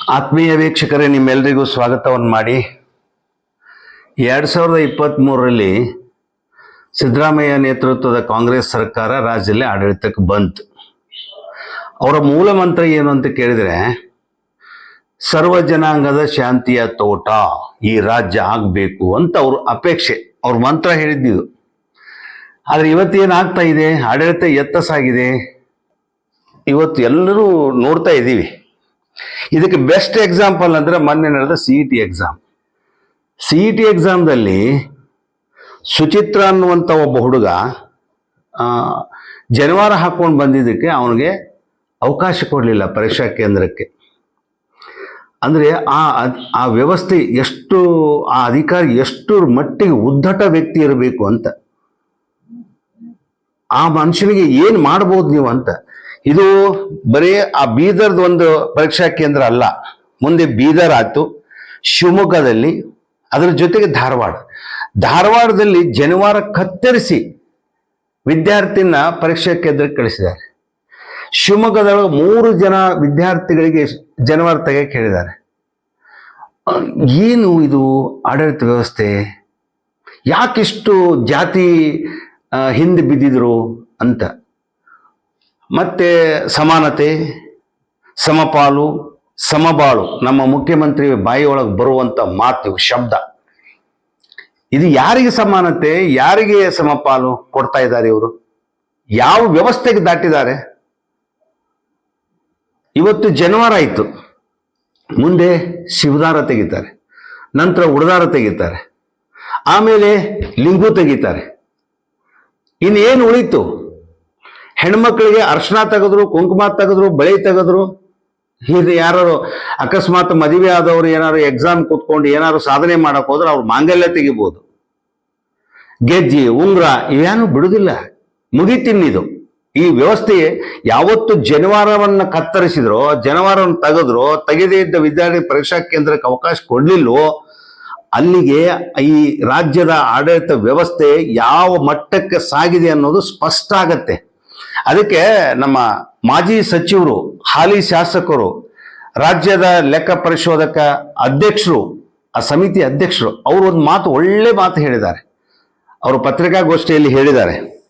ಆತ್ಮೀಯ ವೀಕ್ಷಕರೇ ನಿಮ್ಮೆಲ್ಲರಿಗೂ ಸ್ವಾಗತವನ್ನು ಮಾಡಿ. ಎರಡು ಸಾವಿರದ ಇಪ್ಪತ್ತ್ಮೂರರಲ್ಲಿ ಸಿದ್ದರಾಮಯ್ಯ ನೇತೃತ್ವದ ಕಾಂಗ್ರೆಸ್ ಸರ್ಕಾರ ರಾಜ್ಯದಲ್ಲಿ ಆಡಳಿತಕ್ಕೆ ಬಂತು. ಅವರ ಮೂಲ ಮಂತ್ರ ಏನು ಅಂತ ಕೇಳಿದರೆ, ಸರ್ವ ಜನಾಂಗದ ಶಾಂತಿಯ ತೋಟ ಈ ರಾಜ್ಯ ಆಗಬೇಕು ಅಂತ ಅವ್ರ ಅಪೇಕ್ಷೆ. ಅವ್ರ ಮಂತ್ರ ಹೇಳಿದ್ದಿದ್ದು ಆದರೆ ಇವತ್ತೇನಾಗ್ತಾ ಇದೆ? ಆಡಳಿತ ಎತ್ತಸಾಗಿದೆ ಇವತ್ತು ಎಲ್ಲರೂ ನೋಡ್ತಾ ಇದ್ದೀವಿ. ಇದಕ್ಕೆ ಬೆಸ್ಟ್ ಎಕ್ಸಾಂಪಲ್ ಅಂದ್ರೆ ಮೊನ್ನೆ ನಡೆದ C E T exam C E T ಎಕ್ಸಾಮ್ದಲ್ಲಿ Suchitra ಅನ್ನುವಂಥ ಒಬ್ಬ ಹುಡುಗ ಜನಿವಾರ ಹಾಕೊಂಡು ಬಂದಿದ್ದಕ್ಕೆ ಅವನಿಗೆ ಅವಕಾಶ ಕೊಡಲಿಲ್ಲ ಪರೀಕ್ಷಾ ಕೇಂದ್ರಕ್ಕೆ. ಅಂದರೆ ಆ ಆ ವ್ಯವಸ್ಥೆ ಎಷ್ಟು, ಆ ಅಧಿಕಾರಿ ಎಷ್ಟು ಮಟ್ಟಿಗೆ ಉದ್ದಟ ವ್ಯಕ್ತಿ ಇರಬೇಕು ಅಂತ. ಆ ಮನುಷ್ಯನಿಗೆ ಏನು ಮಾಡ್ಬೋದು ನೀವು ಅಂತ. ಇದು ಬರೀ ಆ ಬೀದರ್ದು ಒಂದು ಪರೀಕ್ಷಾ ಕೇಂದ್ರ ಅಲ್ಲ, ಮುಂದೆ ಬೀದರ್ ಆಯಿತು, ಶಿವಮೊಗ್ಗದಲ್ಲಿ ಅದರ ಜೊತೆಗೆ ಧಾರವಾಡ. ಧಾರವಾಡದಲ್ಲಿ ಜನವಾರ ಕತ್ತರಿಸಿ ವಿದ್ಯಾರ್ಥಿನ ಪರೀಕ್ಷಾ ಕೇಂದ್ರಕ್ಕೆ ಕಳಿಸಿದ್ದಾರೆ. ಶಿವಮೊಗ್ಗದೊಳಗೆ ಮೂರು ಜನ ವಿದ್ಯಾರ್ಥಿಗಳಿಗೆ ಜನವಾರ ತೆಗೆಯಕ್ಕೆ ಕೇಳಿದ್ದಾರೆ ಏನು ಇದು ಆಡಳಿತ ವ್ಯವಸ್ಥೆ? ಯಾಕಿಷ್ಟು ಜಾತಿ ಹಿಂದೆ ಬಿದ್ದಿದ್ರು ಅಂತ? ಮತ್ತೆ ಸಮಾನತೆ, ಸಮಪಾಲು, ಸಮಬಾಳು, ನಮ್ಮ ಮುಖ್ಯಮಂತ್ರಿ ಬಾಯಿಯೊಳಗೆ ಬರುವಂಥ ಮಾತು, ಶಬ್ದ. ಇದು ಯಾರಿಗೆ ಸಮಾನತೆ, ಯಾರಿಗೆ ಸಮಪಾಲು ಕೊಡ್ತಾ ಇದ್ದಾರೆ ಇವರು? ಯಾವ ವ್ಯವಸ್ಥೆಗೆ ದಾಟಿದ್ದಾರೆ? ಇವತ್ತು ಜನವಾರ ಆಯಿತು. ಮುಂದೆ ಶಿವದಾರ ತೆಗಿತಾರೆ, ನಂತರ ಉಡದಾರ ತೆಗಿತಾರೆ, ಆಮೇಲೆ ಲಿಂಗು ತೆಗಿತಾರೆ. ಇನ್ನೇನು ಉಳಿತು? ಹೆಣ್ಮಕ್ಳಿಗೆ ಅರ್ಶನ ತೆಗೆದ್ರು, ಕುಂಕುಮ ತೆಗೆದ್ರು, ಬಳೆ ತೆಗೆದ್ರು ಇದು ಯಾರು ಅಕಸ್ಮಾತ್ ಮದುವೆ ಆದವರು ಏನಾದ್ರು ಎಕ್ಸಾಮ್ ಕೂತ್ಕೊಂಡು ಏನಾದ್ರು ಸಾಧನೆ ಮಾಡಕ್ ಹೋದ್ರೆ ಅವ್ರು ಮಾಂಗಲ್ಯ ತೆಗಿಬೋದು. ಗೆಜ್ಜಿ, ಉಂಗ್ರ ಇವೇನು ಬಿಡುದಿಲ್ಲ. ಮುಗಿತಿನ್ನಿದು. ಈ ವ್ಯವಸ್ಥೆ ಯಾವತ್ತು ಜನವಾರವನ್ನು ಕತ್ತರಿಸಿದ್ರೋ, ಜನವಾರವನ್ನು ತೆಗೆದ್ರು, ತೆಗೆದೇ ಇದ್ದ ವಿದ್ಯಾರ್ಥಿ ಪರೀಕ್ಷಾ ಕೇಂದ್ರಕ್ಕೆ ಅವಕಾಶ ಕೊಡ್ಲಿಲ್ವೋ ಅಲ್ಲಿಗೆ ಈ ರಾಜ್ಯದ ಆಡಳಿತ ವ್ಯವಸ್ಥೆ ಯಾವ ಮಟ್ಟಕ್ಕೆ ಸಾಗಿದೆ ಅನ್ನೋದು ಸ್ಪಷ್ಟ ಆಗತ್ತೆ. ಅದಕ್ಕೆ ನಮ್ಮ ಮಾಜಿ ಸಚಿವರು, ಹಾಲಿ ಶಾಸಕರು, ರಾಜ್ಯದ ಲೆಕ್ಕ ಪರಿಶೋಧಕ ಅಧ್ಯಕ್ಷರು, ಆ ಸಮಿತಿ ಅಧ್ಯಕ್ಷರು, ಅವರು ಒಂದು ಮಾತು ಒಳ್ಳೆ ಮಾತು ಹೇಳಿದ್ದಾರೆ. ಅವರು ಪತ್ರಿಕಾಗೋಷ್ಠಿಯಲ್ಲಿ ಹೇಳಿದ್ದಾರೆ.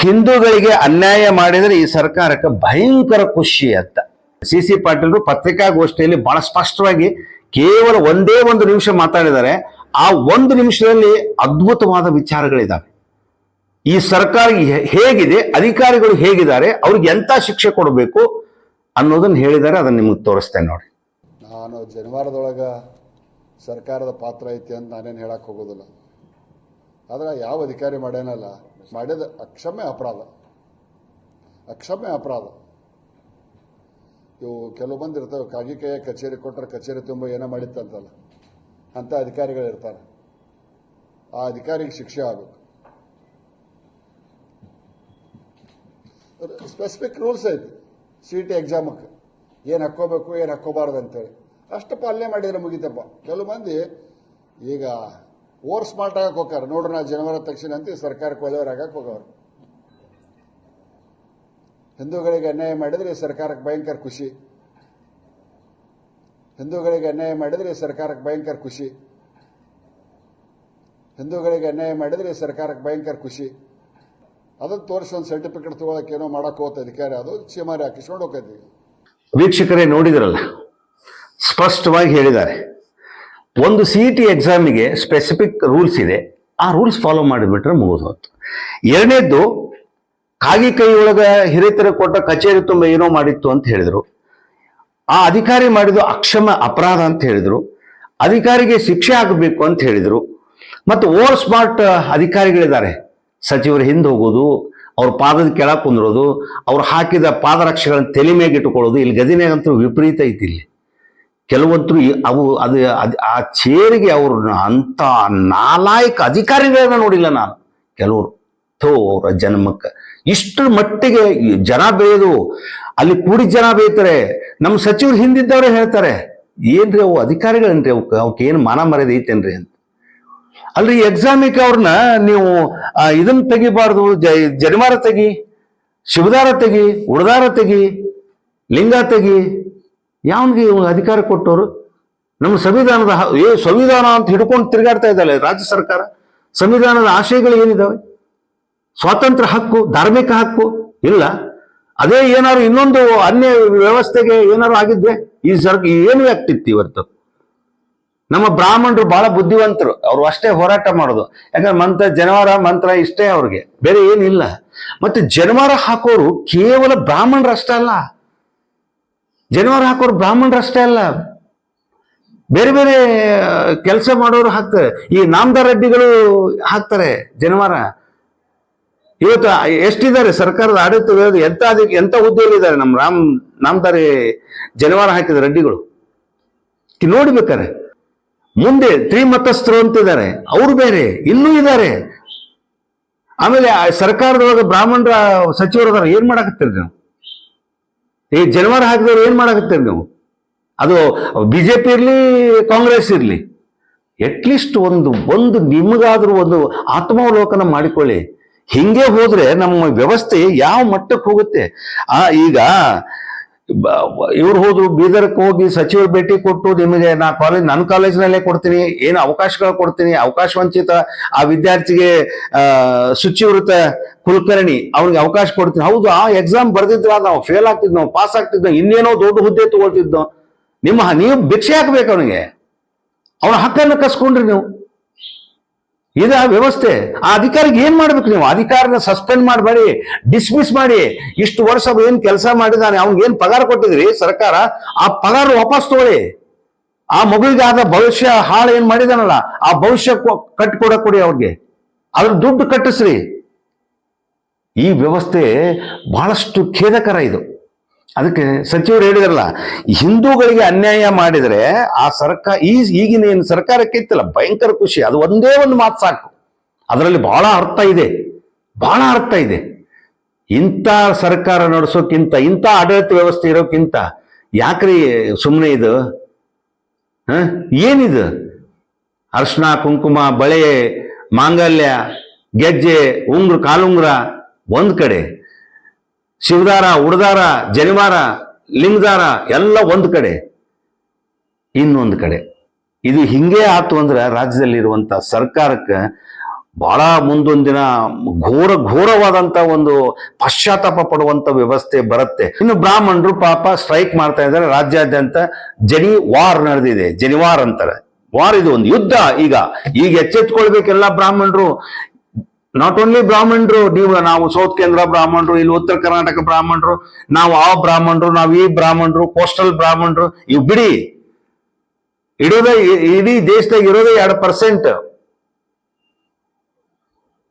ಹಿಂದೂಗಳಿಗೆ ಅನ್ಯಾಯ ಮಾಡಿದರೆ ಈ ಸರ್ಕಾರಕ್ಕೆ ಭಯಂಕರ ಖುಷಿ ಅಂತ. ಸಿ ಸಿ ಪಾಟೀಲರು ಪತ್ರಿಕಾಗೋಷ್ಠಿಯಲ್ಲಿ ಬಹಳ ಸ್ಪಷ್ಟವಾಗಿ ಕೇವಲ ಒಂದೇ ಒಂದು ನಿಮಿಷ ಮಾತಾಡಿದ್ದಾರೆ. ಆ ಒಂದು ನಿಮಿಷದಲ್ಲಿ ಅದ್ಭುತವಾದ ವಿಚಾರಗಳಿದ್ದಾವೆ ಈ ಸರ್ಕಾರ ಹೇಗಿದೆ, ಅಧಿಕಾರಿಗಳು ಹೇಗಿದ್ದಾರೆ, ಅವ್ರಿಗೆ ಎಂತ ಶಿಕ್ಷೆ ಕೊಡಬೇಕು ಅನ್ನೋದನ್ನ ಹೇಳಿದ್ದಾರೆ, ಅದನ್ನ ನಿಮಗೆ ತೋರಿಸ್ತೇನೆ ನೋಡಿ. ನಾನು ಜನವಾರದೊಳಗ ಸರ್ಕಾರದ ಪಾತ್ರ ಐತಿ ಅಂತ ನಾನೇನು ಹೇಳಕ್ಕೆ ಹೋಗೋದಿಲ್ಲ. ಆದ್ರೆ ಯಾವ ಅಧಿಕಾರಿ ಮಾಡ್ಯಾನಲ್ಲ, ಮಾಡಿದ ಅಕ್ಷಮ್ಯ ಅಪರಾಧ. ಅಕ್ಷಮ್ಯ ಅಪರಾಧ. ಇವು ಕೆಲವು ಮಂದಿ ಇರ್ತವೆ, ಕಾಗಿ ಕಚೇರಿ ಕೊಟ್ಟರೆ ಕಚೇರಿ ತುಂಬ ಏನೋ ಮಾಡಿತ್ತಂತಲ್ಲ, ಅಂತ ಅಧಿಕಾರಿಗಳು ಇರ್ತಾರೆ. ಆ ಅಧಿಕಾರಿಗೆ ಶಿಕ್ಷೆ ಆಗಬೇಕು. ಸ್ಪೆಸಿಫಿಕ್ ರೂಲ್ಸ್ ಐತಿ. ಸಿ ಟಿ ಎಕ್ಸಾಮಕ್ಕೆ ಏನು ಹಾಕ್ಕೋಬೇಕು, ಏನು ಹಾಕ್ಕೋಬಾರ್ದು ಅಂತೇಳಿ. ಅಷ್ಟು ಪಾಲನೆ ಮಾಡಿದ್ರೆ ಮುಗಿತಪ್ಪ. ಕೆಲವು ಮಂದಿ ಈಗ ಓವರ್ ಸ್ಮಾರ್ಟ್ ಆಗಕ್ಕೆ ಹೋಗ್ತಾರೆ. ನೋಡ್ರಿ ನಾ ಜನವರ ತಕ್ಷಣ ಅಂತ ಸರ್ಕಾರಕ್ಕೆ ಒಳ್ಳೆಯವ್ರು ಆಗಕ್ಕೆ ಹೋಗೋರು ಹಿಂದೂಗಳಿಗೆ ಅನ್ಯಾಯ ಮಾಡಿದ್ರೆ ಸರ್ಕಾರಕ್ಕೆ ಭಯಂಕರ ಖುಷಿ. ಹಿಂದೂಗಳಿಗೆ ಅನ್ಯಾಯ ಮಾಡಿದ್ರೆ ಸರ್ಕಾರಕ್ಕೆ ಭಯಂಕರ ಖುಷಿ. ಹಿಂದೂಗಳಿಗೆ ಅನ್ಯಾಯ ಮಾಡಿದ್ರೆ ಸರ್ಕಾರಕ್ಕೆ ಭಯಂಕರ ಖುಷಿ. ಅದನ್ನ ತೋರಿಸಿ ಒಂದು ಸರ್ಟಿಫಿಕೇಟ್ ತಗೊಳಕ್ಕೆ ಏನೋ ಮಾಡಕ್ಕೆ ಹೋಗ್ತಾ ಅಧಿಕಾರಿ ಅದು ಚಿಮಾರಿ ಹಾಕಿಸ್ಕೊಂಡು ಹೋಗ್ತೈತಿ ವೀಕ್ಷಕರೇ, ನೋಡಿದ್ರಲ್ಲ? ಸ್ಪಷ್ಟವಾಗಿ ಹೇಳಿದ್ದಾರೆ. ಒಂದು ಸಿ ಇ ಟಿ ಎಕ್ಸಾಮಿಗೆ ಸ್ಪೆಸಿಫಿಕ್ ರೂಲ್ಸ್ ಇದೆ. ಆ ರೂಲ್ಸ್ ಫಾಲೋ ಮಾಡಿಬಿಟ್ರೆ ಮುಗಿದು ಹೊತ್ತು ಎರಡನೇದ್ದು, ಕಾಗಿ ಕೈ ಒಳಗೆ ಹಿರಿತರ ಕೊಟ್ಟ ಕಚೇರಿ ತುಂಬ ಏನೋ ಮಾಡಿತ್ತು ಅಂತ ಹೇಳಿದರು. ಆ ಅಧಿಕಾರಿ ಮಾಡಿದ್ದು ಅಕ್ಷಮ ಅಪರಾಧ ಅಂತ ಹೇಳಿದರು. ಅಧಿಕಾರಿಗೆ ಶಿಕ್ಷೆ ಆಗಬೇಕು ಅಂತ ಹೇಳಿದರು. ಮತ್ತು ಓವರ್ ಸ್ಮಾರ್ಟ್ ಅಧಿಕಾರಿಗಳಿದ್ದಾರೆ. ಸಚಿವರು ಹಿಂದೆ ಹೋಗೋದು, ಅವ್ರ ಪಾದದ ಕೆಳಗೆ ಕುಂದಿರೋದು, ಅವ್ರು ಹಾಕಿದ ಪಾದರಕ್ಷೆಗಳನ್ನು ತಲೆ ಮೇಲೆ ಇಟ್ಟುಕೊಳ್ಳೋದು, ಇಲ್ಲಿ ಗದಿನಾಗಂತೂ ವಿಪರೀತ ಐತಿ ಇಲ್ಲಿ. ಕೆಲವಂತರು ಅವು ಅದು ಅದು ಆ ಚೇರಿಗೆ ಅವರು ಅಂಥ ನಾಲಾಯಕ ಅಧಿಕಾರಿಗಳನ್ನ ನೋಡಿಲ್ಲ ನಾನು. ಕೆಲವರು, ಥೋ ಅವರ ಜನ್ಮಕ್ಕೆ. ಇಷ್ಟರ ಮಟ್ಟಿಗೆ ಜನ ಬೇಯೋದು ಅಲ್ಲಿ ಕೂಡಿ ಜನ ಬೇಯ್ತಾರೆ ನಮ್ಮ ಸಚಿವರು ಹಿಂದಿದ್ದವರೇ ಹೇಳ್ತಾರೆ, ಏನ್ರಿ ಅವು ಅಧಿಕಾರಿಗಳೇನ್ರಿ ಅವಕ್ಕೆ ಅವಕ್ಕೆ ಏನು ಮಾನ ಮರ್ಯಾದೆ ಐತೇನ್ರಿ ಅಂತ. ಅಲ್ರಿ ಎಕ್ಸಾಮಿಗೆ ಅವ್ರನ್ನ ನೀವು ಇದನ್ನ ತೆಗಿಬಾರ್ದು ಜರಿಮಾರ ತೆಗಿ, ಶಿವದಾರ ತೆಗಿ, ಉಡದಾರ ತೆಗಿ, ಲಿಂಗ ತೆಗಿ, ಯಾವನಿಗೆ ಇವಾಗ ಅಧಿಕಾರ ಕೊಟ್ಟವರು? ನಮ್ಮ ಸಂವಿಧಾನದ ಏ, ಸಂವಿಧಾನ ಅಂತ ಹಿಡ್ಕೊಂಡು ತಿರುಗಾಡ್ತಾ ಇದ್ದಾಳೆ ರಾಜ್ಯ ಸರ್ಕಾರ. ಸಂವಿಧಾನದ ಆಶಯಗಳು ಏನಿದಾವೆ? ಸ್ವಾತಂತ್ರ್ಯ ಹಕ್ಕು, ಧಾರ್ಮಿಕ ಹಕ್ಕು, ಇಲ್ಲ. ಅದೇ ಏನಾದ್ರು ಇನ್ನೊಂದು ಅನ್ಯ ವ್ಯವಸ್ಥೆಗೆ ಏನಾದ್ರು ಆಗಿದ್ರೆ ಈ ಸರ್ ಏನು ಆಗ್ತಿತ್ತು ಇವತ್ತು? ನಮ್ಮ ಬ್ರಾಹ್ಮಣರು ಬಹಳ ಬುದ್ಧಿವಂತರು. ಅವರು ಅಷ್ಟೇ ಹೋರಾಟ ಮಾಡೋದು. ಯಾಕಂದ್ರೆ ಮಂತ್ರ, ಜನವಾರ ಮಂತ್ರ ಇಷ್ಟೇ ಅವ್ರಿಗೆ. ಬೇರೆ ಏನಿಲ್ಲ. ಮತ್ತೆ ಜನವಾರ ಹಾಕೋರು ಕೇವಲ ಬ್ರಾಹ್ಮಣರಷ್ಟೇ ಅಲ್ಲ. ಜನವಾರ ಹಾಕೋರು ಬ್ರಾಹ್ಮಣರಷ್ಟೇ ಅಲ್ಲ. ಬೇರೆ ಬೇರೆ ಕೆಲಸ ಮಾಡೋರು ಹಾಕ್ತಾರೆ. ಈ ನಾಮದಾರ್ ರೆಡ್ಡಿಗಳು ಹಾಕ್ತಾರೆ ಜನವಾರ. ಇವತ್ತು ಎಷ್ಟಿದ್ದಾರೆ? ಸರ್ಕಾರದ ಆಡಳಿತ ವಿರೋಧ ಎಂತ ಅದಕ್ಕೆ ಎಂತ ಹುದ್ದೆಯಲ್ಲಿದ್ದಾರೆ ನಮ್ಮ ರಾಮ್, ನಾಮದಾರಿ ಜನವಾರ ಹಾಕಿದ ರೆಡ್ಡಿಗಳು ನೋಡ್ಬೇಕಾರೆ ಮುಂದೆ ತ್ರಿಮತಸ್ಥರು ಅಂತಿದ್ದಾರೆ. ಅವರು ಬೇರೆ, ಇನ್ನೂ ಇದ್ದಾರೆ. ಆಮೇಲೆ ಆ ಸರ್ಕಾರದೊಳಗೆ ಬ್ರಾಹ್ಮಣರ ಸಚಿವರು ಅದಾರ ಏನ್ ಮಾಡಾಕತ್ತೀರಿ ನೀವು? ಈ ಜನವಾರ ಹಾಕಿದವ್ರು ಏನ್ ಮಾಡಾಕತ್ತೀರಿ ನೀವು? ಅದು ಬಿಜೆಪಿ ಇರ್ಲಿ, ಕಾಂಗ್ರೆಸ್ ಇರ್ಲಿ ಅಟ್ಲೀಸ್ಟ್ ಒಂದು ಒಂದು ನಿಮಗಾದ್ರೂ ಒಂದು ಆತ್ಮಾವಲೋಕನ ಮಾಡಿಕೊಳ್ಳಿ. ಹಿಂಗೆ ಹೋದ್ರೆ ನಮ್ಮ ವ್ಯವಸ್ಥೆ ಯಾವ ಮಟ್ಟಕ್ಕೆ ಹೋಗುತ್ತೆ? ಆ, ಈಗ ಇವ್ರು ಹೋದ್ರು, ಬೀದರ್ಕ್ ಹೋಗಿ ಸಚಿವರು ಭೇಟಿ ಕೊಟ್ಟು ನಿಮಗೆ ನಾ ಕಾಲೇಜ್ ನನ್ನ ಕಾಲೇಜ್ನಲ್ಲೇ ಕೊಡ್ತೀನಿ, ಏನು ಅವಕಾಶಗಳು ಕೊಡ್ತೀನಿ ಅವಕಾಶ ವಂಚಿತ ಆ ವಿದ್ಯಾರ್ಥಿಗೆ ಶುಚಿವೃತ ಕುಲಕರ್ಣಿ, ಅವ್ನಿಗೆ ಅವಕಾಶ ಕೊಡ್ತೀನಿ. ಹೌದು, ಆ ಎಕ್ಸಾಮ್ ಬರ್ದಿದ್ರ ನಾವು ಫೇಲ್ ಆಗ್ತಿದ್ನೋ ಪಾಸ್ ಆಗ್ತಿದ್ನೋ, ಇನ್ನೇನೋ ದೊಡ್ಡ ಹುದ್ದೆ ತಗೊಳ್ತಿದ್ನೋ, ನಿಮ್ಮ ನೀವು ಭಿಕ್ಷೆ ಹಾಕ್ಬೇಕು ಅವನಿಗೆ. ಅವನ ಹಕ್ಕನ್ನು ಕಸ್ಕೊಂಡ್ರಿ ನೀವು. ಇದ ವ್ಯವಸ್ಥೆ. ಆ ಅಧಿಕಾರಿಗೆ ಏನ್ ಮಾಡ್ಬೇಕು ನೀವು? ಅಧಿಕಾರನ ಸಸ್ಪೆಂಡ್ ಮಾಡಬೇಡಿ ಡಿಸ್ಮಿಸ್ ಮಾಡಿ. ಇಷ್ಟು ವರ್ಷ ಏನ್ ಕೆಲಸ ಮಾಡಿದಾನೆ, ಅವ್ನಿಗೆ ಏನ್ ಪಗಾರ ಕೊಟ್ಟಿದ್ರಿ ಸರ್ಕಾರ? ಆ ಪಗಾರ ವಾಪಸ್ ತಗೊಳ್ಳಿ. ಆ ಮಗುವಿಗಾದ ಭವಿಷ್ಯ, ಹಾಳು ಏನ್ ಮಾಡಿದಾನಲ್ಲ, ಆ ಭವಿಷ್ಯ ಕಟ್ಕೊಡಕ್ ಕೊಡಿ ಅವ್ರಿಗೆ. ಅದ್ರ ದುಡ್ಡು ಕಟ್ಟಿಸ್ರಿ. ಈ ವ್ಯವಸ್ಥೆ ಬಹಳಷ್ಟು ಖೇದಕರ ಇದು. ಅದಕ್ಕೆ ಸಚಿವರು ಹೇಳಿದ್ರಲ್ಲ, ಹಿಂದೂಗಳಿಗೆ ಅನ್ಯಾಯ ಮಾಡಿದರೆ ಆ ಸರ್ಕಾರ ಈ ಈಗಿನ ಏನು ಸರ್ಕಾರಕ್ಕೆ ಇತ್ತಲ್ಲ, ಭಯಂಕರ ಖುಷಿ, ಅದು ಒಂದೇ ಒಂದು ಮಾತು ಸಾಕು. ಅದರಲ್ಲಿ ಬಹಳ ಅರ್ಥ ಇದೆ. ಬಹಳ ಅರ್ಥ ಇದೆ. ಇಂಥ ಸರ್ಕಾರ ನಡೆಸೋಕ್ಕಿಂತ, ಇಂಥ ಆಡಳಿತ ವ್ಯವಸ್ಥೆ ಇರೋಕ್ಕಿಂತ ಯಾಕ್ರಿ ಸುಮ್ಮನೆ ಇದು? ಹ? ಏನಿದು? ಅರ್ಶನ ಕುಂಕುಮ, ಬಳೆ, ಮಾಂಗಲ್ಯ, ಗೆಜ್ಜೆ, ಉಂಗ್ರ, ಕಾಲುಂಗ್ರ, ಒಂದು ಕಡೆ. ಶಿವದಾರ, ಉಡದಾರ, ಜನಿವಾರ, ಲಿಂಗದಾರ, ಎಲ್ಲ ಒಂದು ಕಡೆ. ಇನ್ನೊಂದು ಕಡೆ. ಇದು ಹಿಂಗೆ ಆತು ಅಂದ್ರೆ ರಾಜ್ಯದಲ್ಲಿರುವಂಥ ಸರ್ಕಾರಕ್ಕೆ ಬಹಳ ಮುಂದೊಂದು ದಿನ ಘೋರ ಘೋರವಾದಂತ ಒಂದು ಪಶ್ಚಾತ್ತಾಪ ಪಡುವಂತ ವ್ಯವಸ್ಥೆ ಬರುತ್ತೆ. ಇನ್ನು ಬ್ರಾಹ್ಮಣರು ಪಾಪ ಸ್ಟ್ರೈಕ್ ಮಾಡ್ತಾ ಇದ್ದಾರೆ. ರಾಜ್ಯಾದ್ಯಂತ ಜನಿ ವಾರ್ ನಡೆದಿದೆ. ಜನಿವಾರ್ ಅಂತಾರೆ. ವಾರ್ ಇದು ಒಂದು ಯುದ್ಧ ಈಗ. ಈಗ ಎಚ್ಚೆತ್ಕೊಳ್ಬೇಕೆಲ್ಲ ಬ್ರಾಹ್ಮಣರು. ನಾಟ್ ಓನ್ಲಿ ಬ್ರಾಹ್ಮಣರು, ನೀವು, ನಾವು ಸೌತ್ ಕೇಂದ್ರ ಬ್ರಾಹ್ಮಣರು, ಇಲ್ಲಿ ಉತ್ತರ ಕರ್ನಾಟಕ ಬ್ರಾಹ್ಮಣರು, ನಾವು ಆ ಬ್ರಾಹ್ಮಣರು, ನಾವು ಈ ಬ್ರಾಹ್ಮಣರು ಕೋಸ್ಟಲ್ ಬ್ರಾಹ್ಮಣರು, ಇವು ಬಿಡಿ. ಇಡೋದೇ, ಇಡೀ ದೇಶದಾಗ ಇರೋದೇ ಎರಡು ಪರ್ಸೆಂಟ್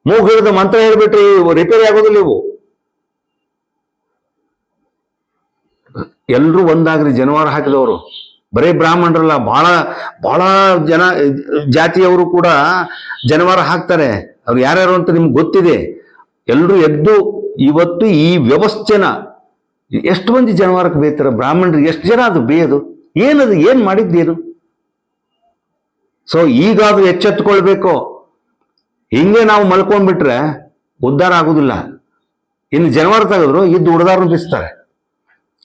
ಮೂಗ್ ಹಿಡಿದ ಮಂತ್ರ ಹೇಳ್ಬಿಟ್ರಿ ರಿಪೇರಿ ಆಗೋದಿಲ್ಲ ಇವು. ಎಲ್ರೂ ಒಂದಾಗ್ರಿ, ಜನವಾರ ಹಾಕಿದವರು. ಬರೀ ಬ್ರಾಹ್ಮಣರಲ್ಲ ಬಹಳ ಬಹಳ ಜನ, ಜಾತಿಯವರು ಕೂಡ ಜನವಾರ ಹಾಕ್ತಾರೆ. ಅವ್ರು ಯಾರ್ಯಾರು ಅಂತ ನಿಮ್ಗೆ ಗೊತ್ತಿದೆ? ಎಲ್ಲರೂ ಎದ್ದು ಇವತ್ತು ಈ ವ್ಯವಸ್ಥೆನ ಎಷ್ಟು ಮಂದಿ ಜನವಾರಕ್ಕೆ ಬೇಯ್ತಾರೆ? ಬ್ರಾಹ್ಮಣರಿಗೆ ಎಷ್ಟು ಜನ ಅದು ಬೇಯೋದು? ಏನದು? ಏನು ಮಾಡಿದ್ದೇನು ಸೊ ಈಗಾದರೂ ಎಚ್ಚೆತ್ಕೊಳ್ಬೇಕು ಹಿಂಗೆ ನಾವು ಮಲ್ಕೊಂಡ್ಬಿಟ್ರೆ ಉದ್ಧಾರ ಆಗುದಿಲ್ಲ. ಇನ್ನು ಜನವಾರ ತೆಗೆದ್ರು, ಇದ್ದು ಉಡ್ದಾರನು ಬಿಸ್ತಾರೆ.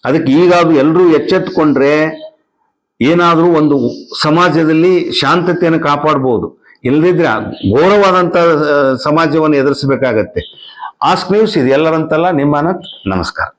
ಅದಕ್ಕೆ ಈಗಾದರೂ ಎಲ್ಲರೂ ಎಚ್ಚೆತ್ಕೊಂಡ್ರೆ ಏನಾದರೂ ಒಂದು ಸಮಾಜದಲ್ಲಿ ಶಾಂತತೆಯನ್ನು ಕಾಪಾಡ್ಬೋದು. ಇಲ್ಲದಿದ್ರೆ ಘೋರವಾದಂಥ ಸಮಾಜವನ್ನು ಎದುರಿಸಬೇಕಾಗತ್ತೆ. ಆ ನ್ಯೂಸ್ ಇದು ಎಲ್ಲರಂತಲ್ಲ ನಿಮ್ಮ ಅನಂತ್ ನಮಸ್ಕಾರ.